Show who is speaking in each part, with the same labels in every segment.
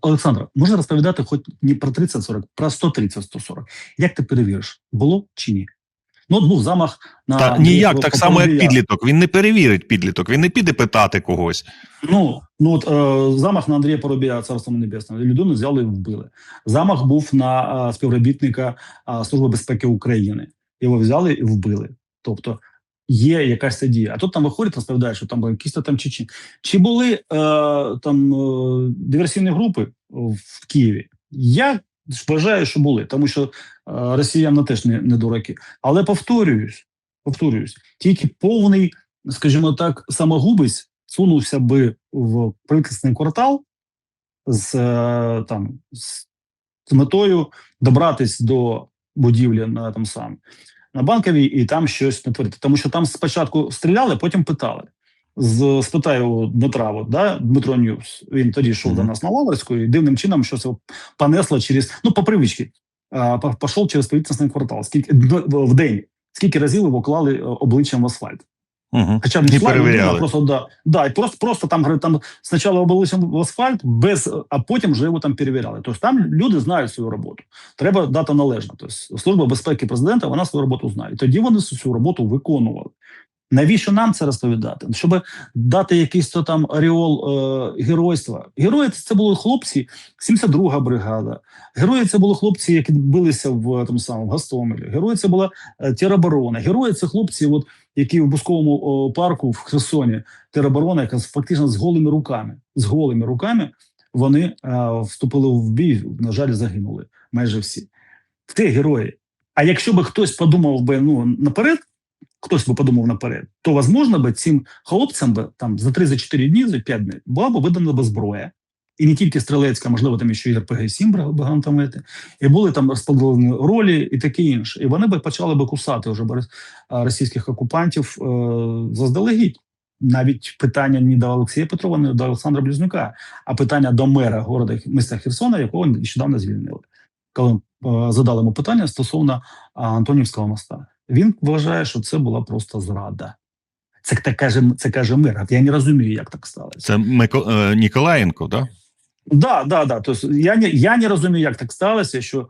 Speaker 1: Олександра, можна розповідати хоч не про 30-40, про 130-140. Як ти перевіриш, було чи ні? Ну, от був замах на
Speaker 2: Та ніяк, так само, як підліток. Він не перевірить підліток, він не піде питати когось.
Speaker 1: Ну, ну от е, замах на Андрія Поробія, царство небесне. Людину взяли і вбили. Замах був на е, співробітника е, Служби безпеки України. Його взяли і вбили. Тобто є якась дія. А тут там виходять, розповідають, що там були якісь там чечі. Чи були е, там е, диверсійні групи в Києві? Я вважаю, що були, тому що е, росіяни теж не, не дураки. Але повторююсь, повторююсь, тільки повний, скажімо так, самогубець сунувся би в правительственний квартал з е, там з, з метою добратись до будівлі на там сам на банковій і там щось натворити. Тому що там спочатку стріляли, потім питали. З спитаю Дмитра, от, да, Дмитро Ньюс. Він тоді йшов
Speaker 2: Мгм.
Speaker 1: до нас на Лаврську, і дивним чином щось його понесло через ну по привичці. Пішов через правительственний квартал. Скільки в день, скільки разів його клали е, обличчям в асфальт.
Speaker 2: Угу.
Speaker 1: Хоча б
Speaker 2: Не перевіряли.
Speaker 1: просто да, да, і просто, просто там говорить, там спочатку обличчям в асфальт, без, а потім вже його там перевіряли. Тобто там люди знають свою роботу. Треба дати належно. Тобто служба безпеки президента вона свою роботу знає. І тоді вони цю роботу виконували. Навіщо нам це розповідати? Щоб дати якийсь то там аріол е, геройства. Герої це були хлопці, 72-га бригада. Герої це були хлопці, які билися в тому самому Гастомелі. Герої це була е, тероборона. Герої це хлопці, от, які в Бусковому парку в Херсоні тероборона, яка фактично з голими руками. З голими руками вони е, вступили в бій. На жаль, загинули майже всі. Це герої. А якщо би хтось подумав би ну наперед, хтось би подумав наперед, то возможно би цим хлопцям би там за 3-4 дні, за 5 днів була б видана би зброя. І не тільки стрілецька, можливо, там ще й РПГ-7 багантомети, і були там розподілені ролі і таке інше. І вони би почали би кусати вже б російських окупантів е, заздалегідь. Навіть питання не до Олексія Петрова, не до Олександра Близнюка, а питання до мера города міста Херсона, якого нещодавно звільнили. Коли е, задали йому питання стосовно Антонівського моста, він вважає, що це була просто зрада. Це так каже, це каже мер. Я не розумію, як так сталося.
Speaker 2: Це Мико... е, Ніколаєнко, так? Да?
Speaker 1: Да, да, да. Тобто я не я не розумію, як так сталося, що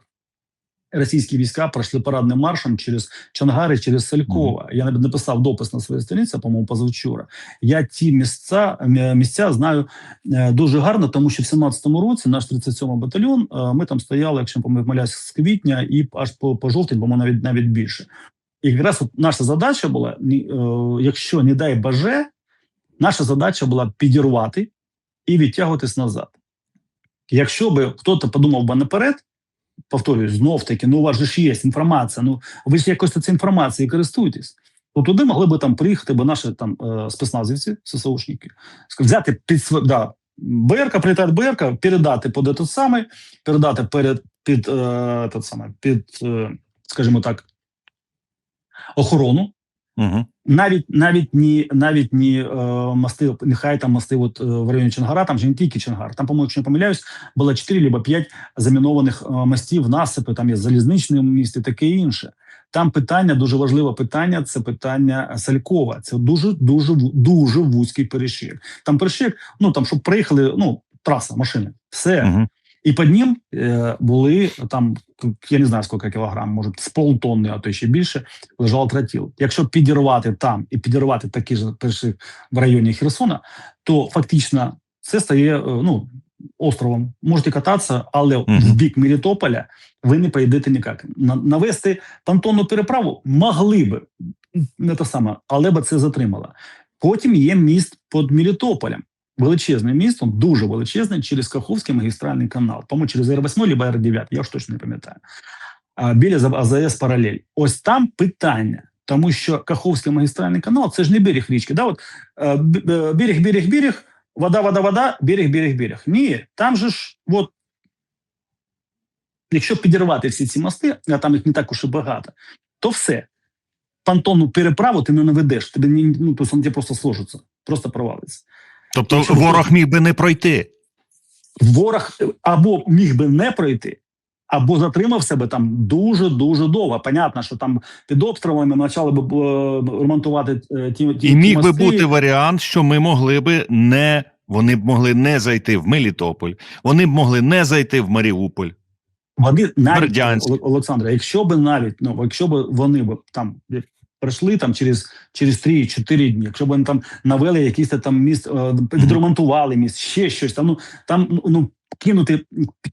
Speaker 1: російські війська пройшли парадним маршем через Чангари, через Салькова. Я навіть написав допис на своїй сторінці, по-моєму, позавчора. Я ті місця місця знаю е, дуже гарно, тому що в 17-му році наш 37-й батальйон. е, Ми там стояли, якщо помиляюсь, з квітня і аж по, по жовтень, бо ми навіть навіть більше. І якраз от наша задача була: е, якщо не дай боже, наша задача була підірвати і відтягуватись назад. Якщо би хтось подумав би наперед, повторюю, знов таки, ну у вас же ж є інформація, ну ви ж якось цією інформацією користуєтесь. То туди могли би там приїхати би наші там е, спецназівці, ССОшники, взяти під да, БРК, прилітає БРК, передати під этот самий, передати перед під, е, самий, під е, скажімо так, охорону,
Speaker 2: Угу.
Speaker 1: навіть навіть ні, навіть ні е, мости, нехай там мости от, е, в районі Чонгара, там же не тільки Чонгар. Там, по-моєму, якщо не помиляюсь, було 4 або 5 замінованих е, мостів, насипи, там є залізничний міст і таке інше. Там питання, дуже важливе питання, це питання Салькова. Це дуже, дуже, дуже вузький перешик. Там перешик, ну там, щоб приїхали, ну, траса, машини, все.
Speaker 2: Угу.
Speaker 1: І під ним е, були там, я не знаю скільки кілограм, може з полтонни, а то ще більше, лежав тротіл. Якщо підірвати там і підірвати такі ж перші в районі Херсона, то фактично це стає е, ну, островом. Можете кататися, але
Speaker 2: Мгм.
Speaker 1: в бік Мелітополя ви не поїдете ніяк. Навести понтонну переправу могли би, не те саме, але би це затримало. Потім є міст під Мелітополем. Величезне місто, дуже величезне, через Каховський магістральний канал. По-моєму, через Р8 або Р9, я ж точно не пам'ятаю. Біля АЗС паралель. Ось там питання. Тому що Каховський магістральний канал це ж не берег річки. Да? От, е, е, берег, берег, берег, вода, вода, вода, берег, берег, берег. Ні, там же ж, от, якщо підірвати всі ці мости, а там їх не так уж і багато, то все. Понтонну переправу ти не наведеш. Тобі не, ну, тобто просто сложиться, просто провалиться.
Speaker 2: Тобто
Speaker 1: Якщо
Speaker 2: ворог міг би не пройти.
Speaker 1: ворог або міг би не пройти, або затримав себе там дуже дуже довго. Понятно, що там під обстрілами почали б е, ремонтувати е, ті, ті
Speaker 2: І міг
Speaker 1: ті
Speaker 2: би бути варіант, що ми могли би не Вони б могли не зайти в Мелітополь, вони б могли не зайти в Маріуполь.
Speaker 1: Вони навіть
Speaker 2: Бердянськ.
Speaker 1: Оле- Олександре, якщо б навіть ну якщо б вони б там як пройшли там через через 3-4 дні, якщо б вони там навели якийсь там міст, е, відремонтували міст, ще щось там. Ну там ну, ну кинути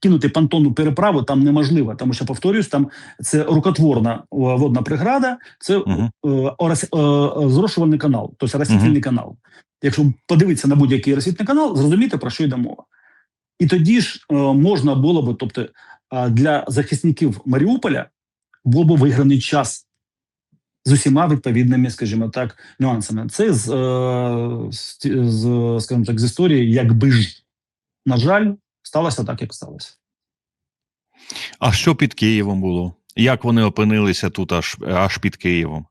Speaker 1: кинути понтонну переправу там неможливо, тому що повторюсь, там це рукотворна е, водна преграда, це
Speaker 2: Мгм.
Speaker 1: е, е, зрошувальний канал, тобто російський канал. Якщо подивитися на будь-який російський канал, зрозуміти про що йде мова. І тоді ж можна було би, тобто для захисників Маріуполя був би виграний час з усіма відповідними, скажімо так, нюансами. Це з, е, з, скажімо так, з історії, якби ж, на жаль, сталося так, як сталося.
Speaker 2: А що під Києвом було? Як вони опинилися тут аж, аж під Києвом?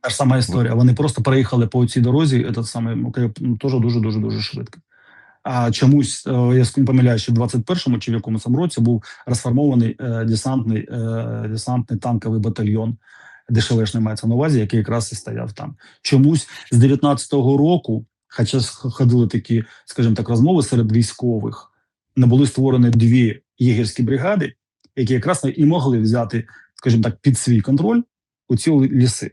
Speaker 1: Та ж сама історія. Вони просто переїхали по цій дорозі, этот самий ну, ну, теж дуже дуже дуже швидко. А чомусь, е, я не помиляюсь, що в 21-му чи в якомусь році був розформований е, десантний, десантний танковий батальйон. ДШВшний мається на увазі, який якраз і стояв там. Чомусь з 19-го року, хоча ходили такі, скажімо так, розмови серед військових, не були створені дві єгерські бригади, які якраз і могли взяти, скажімо так, під свій контроль у ці ліси.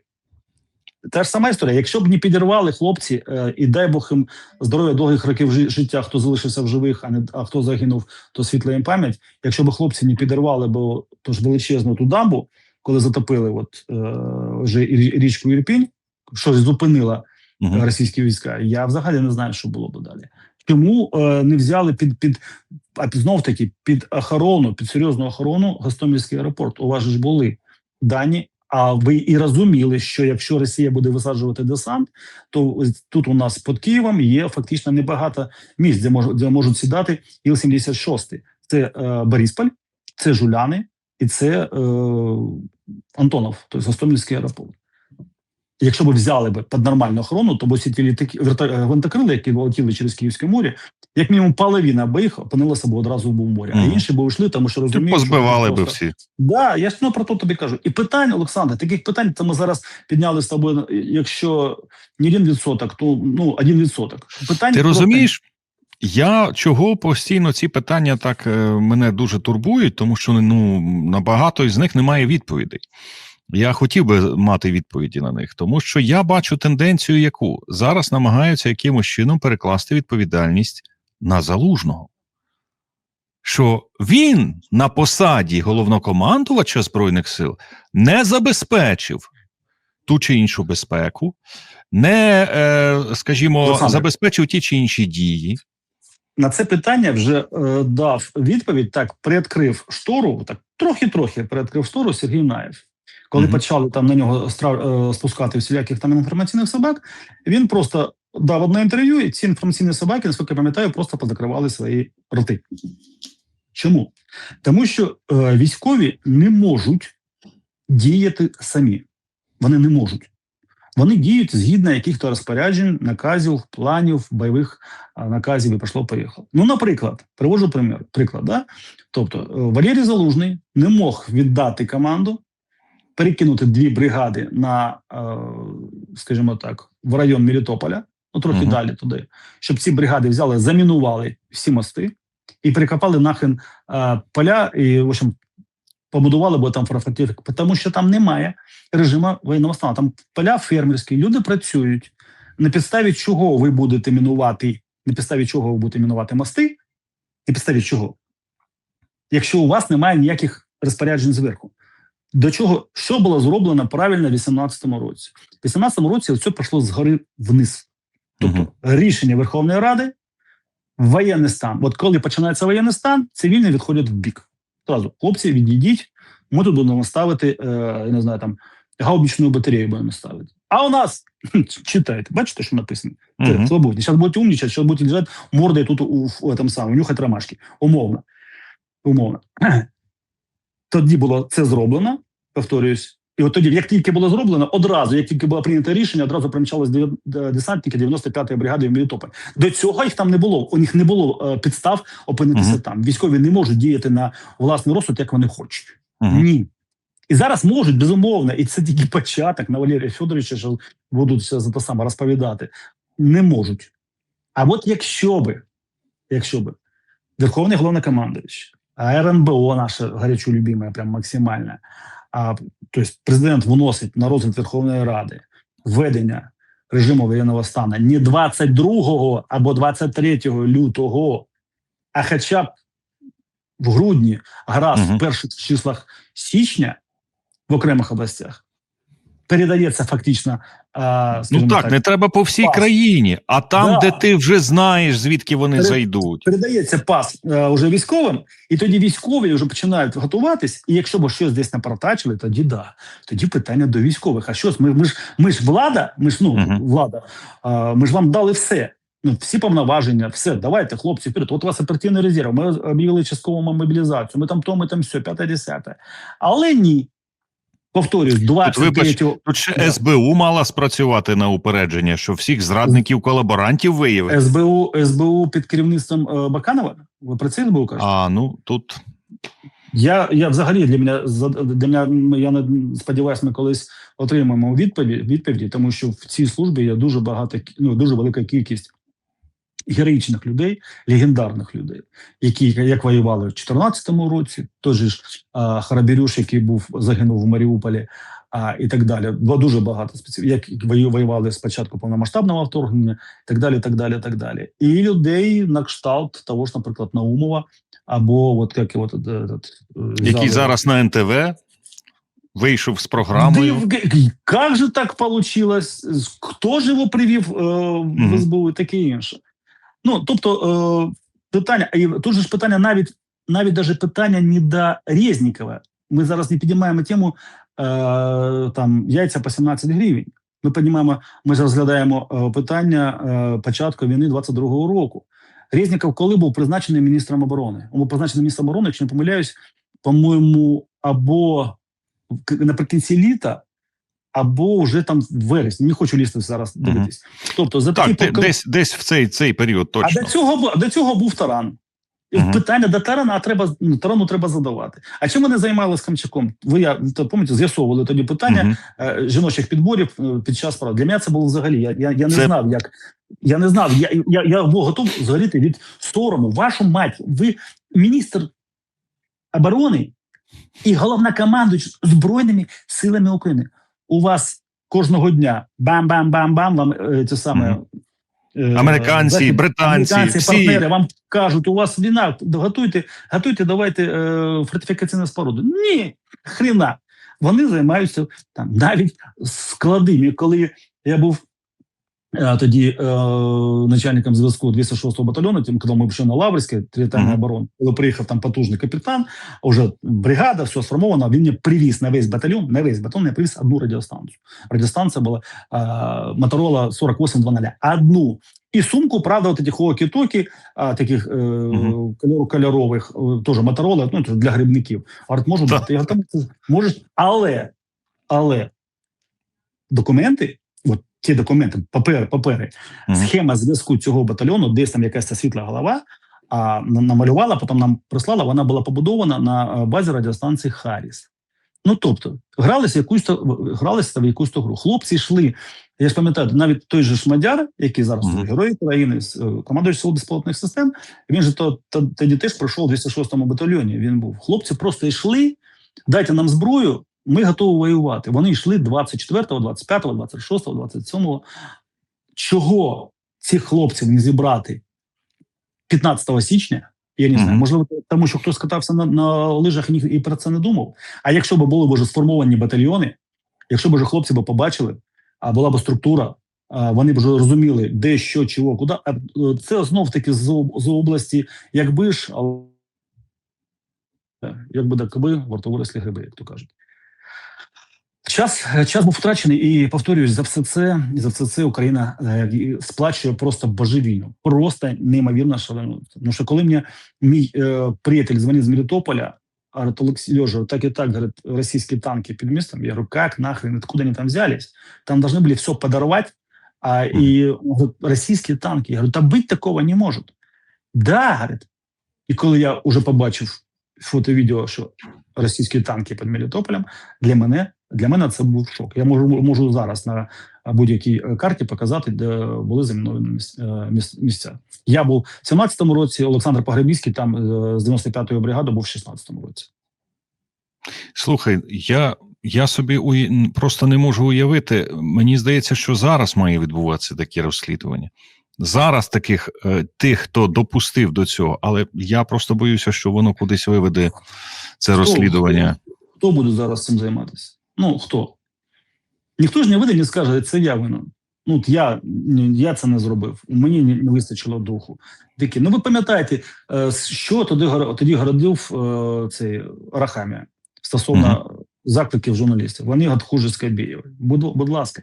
Speaker 1: Та ж сама історія. Якщо б не підірвали хлопці, е, і дай Бог їм здоров'я довгих років жи- життя, хто залишився в живих, а не а хто загинув, то світла їм пам'ять. Якщо б хлопці не підірвали, бо то ж величезну ту дамбу, коли затопили от е, вже річку Ірпінь, що зупинила
Speaker 2: Мгм.
Speaker 1: російські війська. Я взагалі не знаю, що було б далі. Чому е, не взяли під під а знов таки під охорону, під серйозну охорону Гостомельський аеропорт? У вас ж були дані. А ви і розуміли, що якщо Росія буде висаджувати десант, то тут у нас під Києвом є фактично небагато місць, де можуть де можуть сідати Іл-76. Це е, Борисполь, це Жуляни і це е, Антонов, тобто Гостомельський аеропорт. Якщо б взяли б під нормальну охорону, то б усі ті літаки е, гвинтокрили, які летіли через Київське море, як мінімум половина би їх опинилася б одразу в морі, а інші б йшли, тому що розуміють, що
Speaker 2: би
Speaker 1: просто-
Speaker 2: всі.
Speaker 1: Да, я ну, про то тобі кажу. І питань, Олександр, таких питань, це ми зараз підняли з тобою. Якщо не один відсоток, то ну один відсоток. Питань
Speaker 2: Ти розумієш? Я чого постійно ці питання так е, мене дуже турбують, тому що ну на багато із них немає відповідей. Я хотів би мати відповіді на них, тому що я бачу тенденцію, яку зараз намагаються якимось чином перекласти відповідальність на залужного. Що він на посаді головнокомандувача Збройних сил не забезпечив ту чи іншу безпеку, не, е, скажімо,
Speaker 1: Олександр.
Speaker 2: забезпечив ті чи інші дії.
Speaker 1: На це питання вже е, дав відповідь. Так приоткрив штору, так трохи-трохи приоткрив штору Сергій Наєв. Коли
Speaker 2: Мгм.
Speaker 1: почали там на нього стра- е, спускати всіляких там інформаційних собак, він просто дав одне інтерв'ю, і ці інформаційні собаки, наскільки я пам'ятаю, просто позакривали свої роти. Чому? Тому що е, військові не можуть діяти самі. Вони не можуть. Вони діють згідно яких-то розпоряджень, наказів, планів, бойових наказів і пішло поїхало. Ну, наприклад, приводжу примір. Приклад, да? Тобто, е, Валерій Залужний не мог віддати команду, перекинути дві бригади на, е, скажімо так, в район Мелітополя, ну трохи
Speaker 2: Мгм.
Speaker 1: далі туди, щоб ці бригади взяли, замінували всі мости і перекопали нахрен е, поля і, в общем, побудували б там фортифікацію, тому що там немає режиму воєнного стану. Там поля фермерські, люди працюють. На підставі чого ви будете мінувати, на підставі чого ви будете мінувати мости, на підставі чого? Якщо у вас немає ніяких розпоряджень зверху. До чого, що було зроблено правильно в 2018 році? В 2018 році це пішло згори вниз. Тобто
Speaker 2: Мгм.
Speaker 1: рішення Верховної Ради, воєнний стан. От коли починається воєнний стан, цивільні відходять в бік. Зразу, хлопці, відійдіть, ми тут будемо ставити, е, я не знаю, там гаубічну батарею будемо ставити. А у нас читайте, бачите, що написано? Це
Speaker 2: угу.
Speaker 1: свободні. Зараз будуть умнічати, зараз будуть лежати мордою тут у, у, там этом самому, нюхати ромашки. Умовно. Умовно. Тоді було це зроблено, повторююсь. І от тоді, як тільки було зроблено, одразу, як тільки було прийнято рішення, одразу примчались десантники 95-ї бригади в Мелітополь. До цього їх там не було. У них не було е, підстав опинитися
Speaker 2: Мгм.
Speaker 1: там. Військові не можуть діяти на власний розсуд, як вони хочуть.
Speaker 2: Мгм.
Speaker 1: Ні. І зараз можуть, безумовно, і це тільки початок на Валерія Федоровича, що будуть за те саме розповідати. Не можуть. А от якщо би якщо б Верховний головнокомандуючий, РНБО наше гарячо любиме, прям максимально, а, тобто президент вносить на розгляд Верховної Ради введення режиму воєнного стану не 22 або 23 лютого, а хоча б в грудні, гаразд
Speaker 2: угу.
Speaker 1: в перших числах січня в окремих областях передається фактично. А,
Speaker 2: Ну
Speaker 1: скажімо
Speaker 2: так, не треба по всій
Speaker 1: пас.
Speaker 2: країні, а там,
Speaker 1: Да.
Speaker 2: де ти вже знаєш, звідки вони
Speaker 1: Перед-
Speaker 2: зайдуть.
Speaker 1: передається пас е, уже військовим, і тоді військові вже починають готуватись. І якщо б щось десь напортачили, тоді да. Тоді питання до військових. А що ми, ми ж ми ж влада, ми ж ну
Speaker 2: Мгм.
Speaker 1: влада. А, ми ж вам дали все. Ну, всі повноваження, все, давайте, хлопці, вперед. От у вас оперативний резерв. Ми об'явили часткову мобілізацію. Ми там то, ми там все, п'яте, десяте. Але ні. Повторюсь, 23
Speaker 2: Тут ще
Speaker 1: Да.
Speaker 2: СБУ мала спрацювати на упередження, що всіх зрадників колаборантів виявить.
Speaker 1: СБУ СБУ під керівництвом е, Баканова. Ви про це СБУ кажете?
Speaker 2: А ну тут
Speaker 1: Я, я взагалі для мене для мене я не сподіваюся, ми колись отримаємо відповіді, відповіді, тому що в цій службі є дуже багато ну, дуже велика кількість героїчних людей, легендарних людей, які як воювали в 2014 році, той же ж а, Харабірюш, який був загинув в Маріуполі, а, і так далі. Було дуже багато спеців, як воювали спочатку повномасштабного вторгнення, і так далі, так далі, так далі. І людей на кшталт того ж, наприклад, Наумова, або от як от, е, е,
Speaker 2: який
Speaker 1: взяли-
Speaker 2: зараз на НТВ вийшов з програмою.
Speaker 1: Как же так получилось? Хто ж його привів е, в СБУ і таке інше? Ну, тобто, е, питання, і тут же ж питання навіть, навіть даже питання не до Резнікова. Ми зараз не підіймаємо тему е, там, яйця по 17 гривень. Ми піднімаємо, ми розглядаємо е, питання початку війни 22-го року. Резніков коли був призначений міністром оборони? Він був призначений міністром оборони, якщо не помиляюсь, по-моєму, або наприкінці літа, або вже там в вересні. Не хочу лізти зараз дивитись. Тобто за
Speaker 2: Так,
Speaker 1: такі
Speaker 2: десь десь в цей цей період
Speaker 1: а до цього до цього був таран.
Speaker 2: Мгм.
Speaker 1: Питання до тарана треба ну, тарану треба задавати. А чим вони займалися Камчаком? Ви я то пам'ятаєте, з'ясовували тоді питання е, жіночих підборів е, під час параду. Для мене це було взагалі. Я, я, я не
Speaker 2: Це-
Speaker 1: знав, як я не знав. Я, я, я був готов згоріти від сорому. Вашу мать, ви міністр оборони і головнокомандуючий збройними силами України. У вас кожного дня бам-бам-бам-бам. Вам е, це саме. Е,
Speaker 2: Американці,
Speaker 1: захід-
Speaker 2: британці,
Speaker 1: американці,
Speaker 2: всі.
Speaker 1: партнери вам кажуть, у вас війна, готуйте, готуйте, давайте е, фортифікаційну споруду. Ні, хріна. Вони займаються там навіть складами. Коли я був е, тоді е, начальником зв'язку 206-го батальйону, тим, коли ми пішли на Лаврське, територіальна
Speaker 2: Мгм.
Speaker 1: оборона, коли приїхав там потужний капітан, вже бригада, все сформовано, він мені привіз на весь батальйон, на весь батальйон я привіз одну радіостанцію. Радіостанція була е, Моторола 4820. Одну. І сумку, правда, от этих окі-токі, таких е,
Speaker 2: Мгм.
Speaker 1: кольор, кольорових, е, теж Моторола, ну, для грибників. Говорить, можу дати. Я говорю, там можеш, але, але документи, ті документи, папери, папери,
Speaker 2: Мгм.
Speaker 1: схема зв'язку цього батальйону, десь там якась ця світла голова, а намалювала, потім нам прислала, вона була побудована на е, базі радіостанції Харіс. Ну тобто, гралися якусь то гралися в якусь то гру. Хлопці йшли. Я ж пам'ятаю, навіть той же Шмадяр, який зараз
Speaker 2: Мгм.
Speaker 1: герой країни, е, командуючий сил безпілотних систем, він же то, то тоді теж пройшов у 206-му батальйоні. Він був. Хлопці просто йшли, дайте нам зброю, ми готові воювати. Вони йшли 24-го, 25-го, 26-го, 27-го. Чого цих хлопців не зібрати 15 січня? Я не знаю. Можливо, тому що хтось катався на, на лижах і, і про це не думав. А якщо б були б вже сформовані батальйони, якщо б вже хлопці б побачили, а була б структура, а вони б вже розуміли, де, що, чого, куди. А е, це знов таки з, з області, якби ж, але якби да каби, варто виросли гриби, як то кажуть. Час, час був втрачений, і повторююсь, за все це за все це Україна е, сплачує просто божевільно, просто неймовірно шалено. Тому що коли мені мій е, приятель дзвонив з Мелітополя, говорит, Олексій Льожа, так і так, говорит, російські танки під містом. Я говорю, как нахрен, откуда они там взялись? Там должны были все подорвать, а, говорит, російські танки. Я говорю, та бути такого не може. Да, говорит. І коли я вже побачив фото-відео, що російські танки під Мелітополем, для мене для мене це був шок. Я можу можу зараз на будь-якій е, карті показати, де були заміновані міс- е, місця. Я був в 17-му році, Олександр Погребіський там е, з 95-ї бригади був в 16-му році.
Speaker 2: Слухай, я, я собі уї... просто не можу уявити. Мені здається, що зараз має відбуватися такі розслідування. Зараз таких тих, хто допустив до цього, але я просто боюся, що воно кудись виведе це
Speaker 1: Хто-
Speaker 2: розслідування.
Speaker 1: Хто буде зараз цим займатися? Ну хто? Ніхто ж не вийде, не скаже, це я винен. Ну, от я, я це не зробив. Мені не, вистачило духу. Такі, ну ви пам'ятаєте, е, що тоді, тоді городив е, цей Арахамія стосовно закликів журналістів. Вони хуже Скайбєєва. Будь, будь ласка.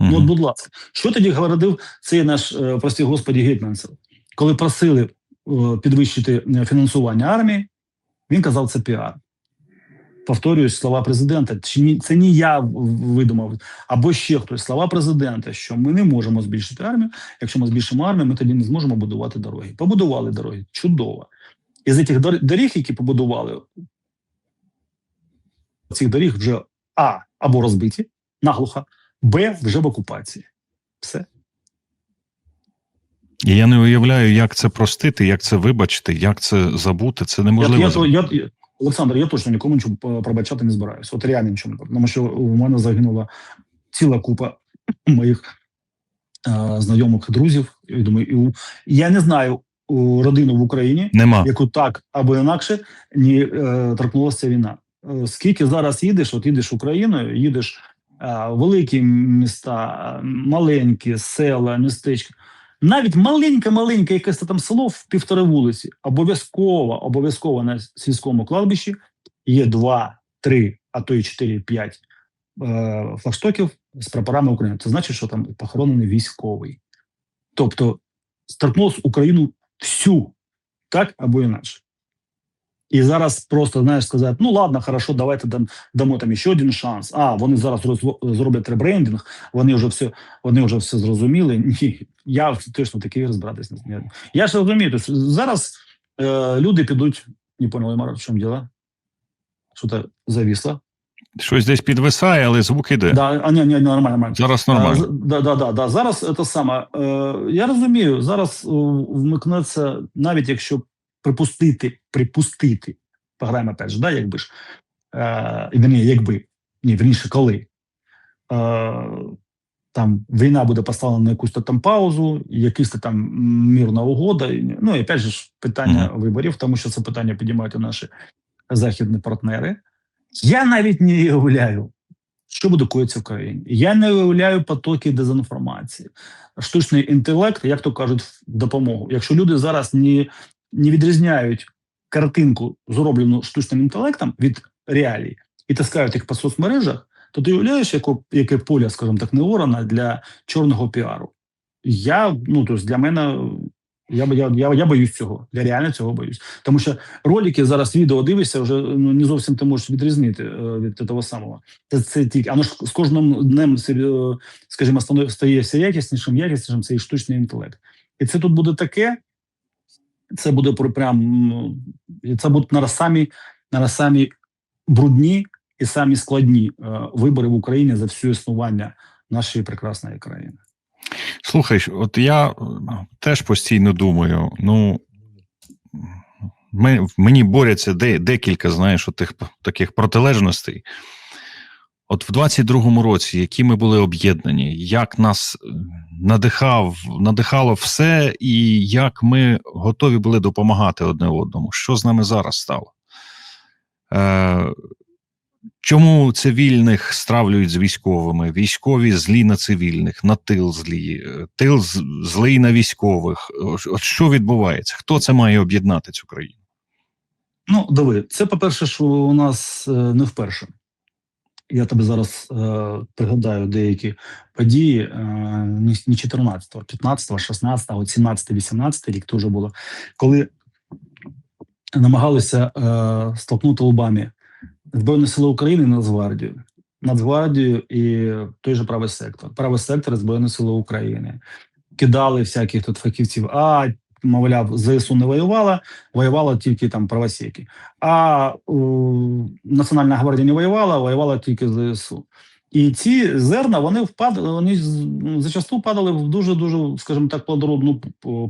Speaker 1: Ну, от, будь ласка, що тоді говорив цей наш, е, прости господі, гетьманцев? Коли просили підвищити фінансування армії, він казав, це піар. Повторююсь слова президента. Чи ні, це не я видумав, або ще хтось. Слова президента, що ми не можемо збільшити армію. Якщо ми збільшимо армію, ми тоді не зможемо будувати дороги. Побудували дороги. Чудово. І з цих доріг, які побудували, цих доріг вже А або розбиті наглухо, Б вже в окупації. Все.
Speaker 2: Я не уявляю, як це простити, як це вибачити, як це забути. Це неможливо.
Speaker 1: Я, я, я, я, Олександр, я точно нікому нічого по- пробачати не збираюся. От реально нічого не тому що у мене загинула ціла купа моїх е, знайомих друзів. І думаю, і у, я не знаю у родину в Україні,
Speaker 2: Нема.
Speaker 1: яку так або інакше не е, торкнулася війна. Е, скільки зараз їдеш, от їдеш Україною, їдеш е, великі міста, е, маленькі села, містечка. Навіть маленьке-маленьке якесь там село в півтори вулиці. Обов'язково, обов'язково на сільському кладбищі є два, три, а то й чотири, п'ять е, флагштоків з прапорами України. Це значить, що там похоронений військовий. Тобто торкнулося Україну всю, так або інакше. І зараз просто знаєш сказати: ну ладно, хорошо, давайте дам, дамо там ще один шанс. А вони зараз розво- зроблять ребрендинг, вони вже все, вони вже все зрозуміли. Ні, я точно такий розбиратись не змію. Я ж розумію, то що зараз е, люди підуть, не понял, Імара, в чому діло? Що то зависло?
Speaker 2: Щось десь підвисає, але звук іде.
Speaker 1: Да, а ні, ні, нормально, нормально.
Speaker 2: Зараз
Speaker 1: А,
Speaker 2: нормально.
Speaker 1: з- Да, да, да, да. Зараз це саме. Е, я розумію, зараз вмикнеться, навіть якщо припустити, припустити, пограємо опять же, да, якби ж, е, і, вірні, якби, ні, верніше, коли е, там війна буде поставлена на якусь там паузу, якась то там мирна угода. Ну і опять же ж питання виборів, тому що це питання підіймають і наші західні партнери. Я навіть не уявляю, що буде коїться в країні. Я не уявляю потоки дезінформації, штучний інтелект, як то кажуть, допомогу. Якщо люди зараз не, не відрізняють картинку, зроблену штучним інтелектом від реалій, і таскають їх по соцмережах, то ти уявляєш, яко, яке поле, скажімо так, не орана для чорного піару. Я, ну, тобто для мене, я, я, я, я боюсь цього. Я реально цього боюсь. Тому що ролики зараз відео дивишся, вже ну, не зовсім ти можеш відрізнити е, від того самого. Це, це тільки, воно ж з кожним днем, е, скажімо, стає все якіснішим, якіснішим цей штучний інтелект. І це тут буде таке, це буде про- прям, це будуть на самі, на самі брудні і самі складні е, вибори в Україні за всю існування нашої прекрасної країни.
Speaker 2: Слухай, от я е, теж постійно думаю: ну ми, мені борються де, декілька, знаєш, от тих таких протилежностей. От в 22-му році, які ми були об'єднані, як нас е, надихав, надихало все, і як ми готові були допомагати одне одному. Що з нами зараз стало? Е, Чому цивільних стравлюють з військовими? Військові злі на цивільних, на тил злі, е, тил злий на військових. От- що відбувається? Хто це має об'єднати цю країну?
Speaker 1: Ну, диви, це по-перше, що у нас е, не вперше. Я тобі зараз е, пригадаю деякі події е, не, не 14-го, 15-го, 16-го, 17-го, 18-й рік теж було, коли намагалися е, столкнути лбами Збройні Сили України і Нацгвардію. Нацгвардію і той же правий сектор. Правий сектор Збройні Сили України. Кидали всяких тут фахівців. А, мовляв, ЗСУ не воювала, воювала тільки там правосеки. А у, Національна гвардія не воювала, воювала тільки ЗСУ. І ці зерна вони впадали, вони ну, зачасту падали в дуже дуже, скажімо так, плодородну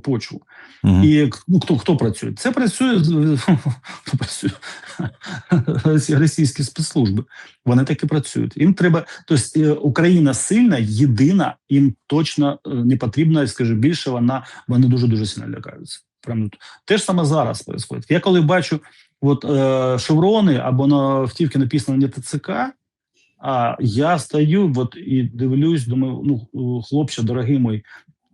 Speaker 1: почву.
Speaker 2: Мгм.
Speaker 1: І ну, хто, хто працює? Це працює, хто працює? Російські спецслужби. Вони так і працюють. Їм треба, тобто е, Україна сильна, єдина, їм точно е, не потрібно, скажу більше, вона вони дуже дуже сильно лякаються. Прямо те ж саме зараз відбувається. Я коли бачу от, е, шеврони або на автівки написано не ТЦК, а я стою от, і дивлюсь, думаю, ну, хлопче, дорогий мой,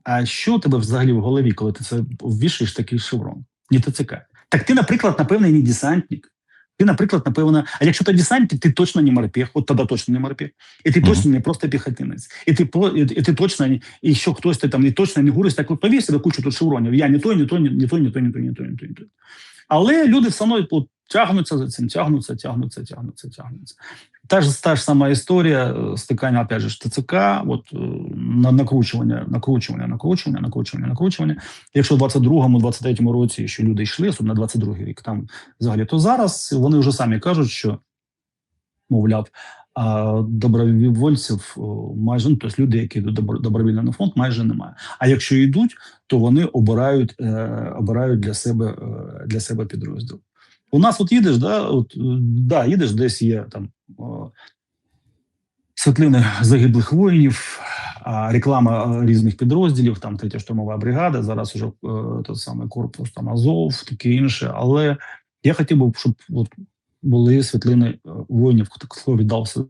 Speaker 1: а що у тебе взагалі в голові, коли ти це ввішуєш такий шеврон? Не ТЦК. Так ти, наприклад, напевно, не десантник. Ти, наприклад, напевно, а якщо ти десантник, ти точно не морпех, от тоді точно не морпех. І ти точно не просто піхотинець. І ти, і, і ти точно, не- і що хтось ти там, і точно не гурист, так от повісь себе кучу тут шевронів. Я не той, не той, не той, не той, не той, не той, не той, не той. Але люди все одно тягнуться за цим, тягнуться, тягнуться, тягнуться, тягнуться. Та ж та ж сама історія е, стикання, опять же, ТЦК, от е, на накручування, накручування, накручування, накручування, накручування. Якщо в 22-му, 23-му році ще люди йшли, особливо на 22-й рік, там взагалі, то зараз вони вже самі кажуть, що мовляв, а добровольців майже ну, тобто люди, які йдуть добро- добровільно на фонд, майже немає. А якщо йдуть, то вони обирають, е, обирають для себе е, для себе підрозділ. У нас от їдеш, да, от, е, да, їдеш, десь є там о, світлини загиблих воїнів, реклама е, різних підрозділів, там третя штурмова бригада, зараз уже е, той самий корпус там Азов, таке інше. Але я хотів би, щоб от, були світлини е, воїнів, хто хто віддав все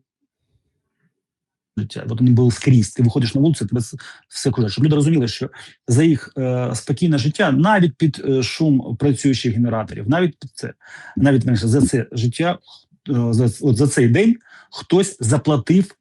Speaker 1: життя. От вони були скрізь. Ти виходиш на вулицю, тебе все кружать. Щоб люди розуміли, що за їх е, спокійне життя, навіть під е, шум працюючих генераторів, навіть під це, навіть менше за це життя, е, за, от за цей день хтось заплатив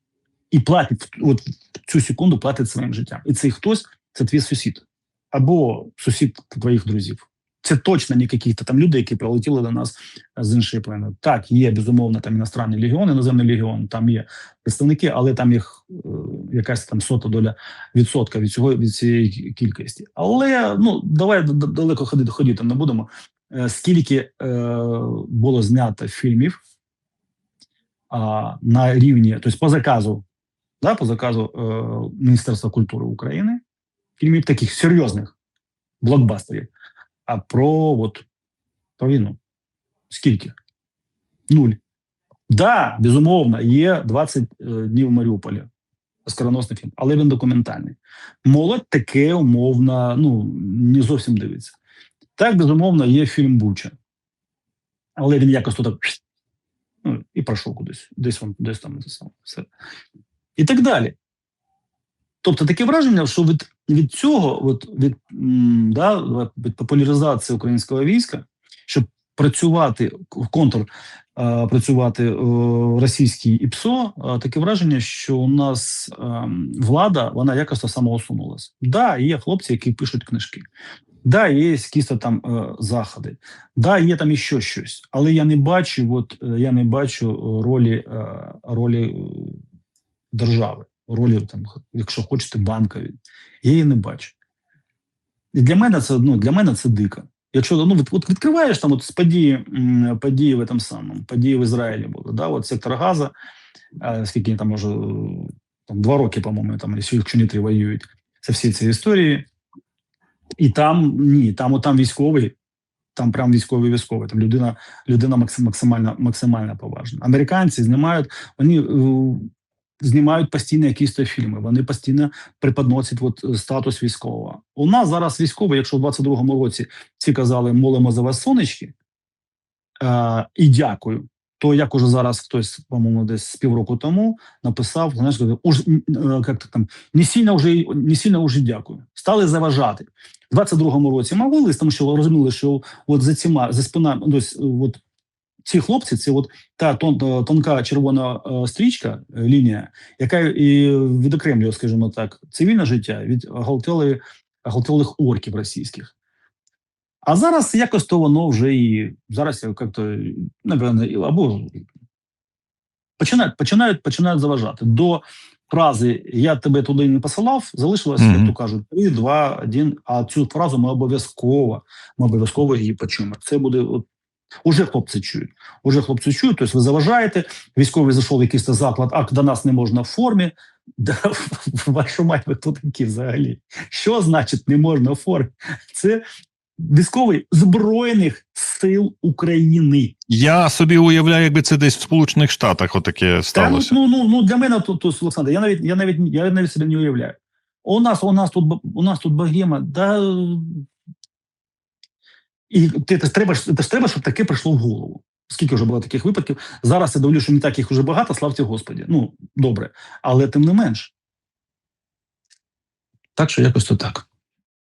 Speaker 1: і платить от цю секунду платить своїм життям. І цей хтось це твій сусід або сусід твоїх друзів. Це точно не якісь там люди, які прилетіли до нас з іншої планети. Так, є безумовно там іностранні легіони, іноземний легіон, там є представники, але там їх е, якась там сота доля відсотка від цього від цієї кількості. Але ну давай далеко ходити ходити не будемо. Е, скільки е, було знято фільмів а, на рівні, тобто по заказу, да, по заказу е, Міністерства культури України, фільмів таких серйозних блокбастерів, а про от про війну. Скільки? Нуль. Да, безумовно, є 20 е, днів в Маріуполі. Скороносний фільм, але він документальний. Молодь таке умовно, ну не зовсім дивиться. Так, безумовно, є фільм Буча. Але він якось тут ну, і пройшов кудись, десь він, десь там. Все. І так далі. Тобто таке враження, що від, від цього, от, від, да, від популяризації українського війська, щоб працювати в контр, працювати е, російський ІПСО, е, таке враження, що у нас е, влада вона якось самоусунулася. Да, є хлопці, які пишуть книжки. Да, є якісь там заходи, да, є там іще щось, але я не бачу, от я не бачу ролі, ролі держави, ролі там, якщо хочете, банкові. Я її не бачу. І для мене це ну, для мене це дико. Якщо ну, от відкриваєш там от події, події в этом самому, події в Ізраїлі були, да, от сектор Газа, е, скільки там може там, два роки, по-моєму, там, якщо не три воюють, це всі ці історії. І там ні, там от там військовий, там прям військовий військовий. Там людина, людина максимально, максимально поважна. Американці знімають, вони е, знімають постійно якісь то фільми. Вони постійно преподносять от, е, статус військового. У нас зараз військовий, якщо в 22-му році ці казали молимо за вас сонечки е, і дякую. То як уже зараз хтось, по-моєму, десь з півроку тому написав, знаєш, уж е, як там не сильно вже не сильно вже дякую. Стали заважати. В 22-му році молились, тому що розуміли, що от за ціма, за спинами, ну, ось, от ці хлопці, це от та тон, тонка червона е, стрічка, е, лінія, яка і відокремлює, скажімо так, цивільне життя від оголтелих, оголтелих орків російських. А зараз якось то воно вже і зараз як-то, напевно, або починають, починають, починають заважати. До фрази Я тебе туди не посилав, залишилося,
Speaker 2: Мгм.
Speaker 1: як то кажуть, 3, 2, 1, а цю фразу ми обов'язково, ми обов'язково її почуємо. Це буде от Уже хлопці чують. Уже хлопці чують, тобто ви заважаєте, військовий зайшов в якийсь заклад, а до нас не можна в формі. Да, вашу мать, ви хто такі взагалі? Що значить не можна в формі? Це військовий Збройних сил України.
Speaker 2: Я собі уявляю, якби це десь в Сполучених Штатах отаке
Speaker 1: Та, ну, ну, ну, ну, для мене тут, тут Олександр, я навіть, я навіть, я навіть себе не уявляю. У нас, у нас тут, у нас тут богема, да, і ти, це, треба, ж- це ж треба, щоб таке прийшло в голову. Скільки вже було таких випадків? Зараз я дивлюся, що не так їх вже багато, славці Господі. Ну, добре. Але тим не менш. Так що якось то так.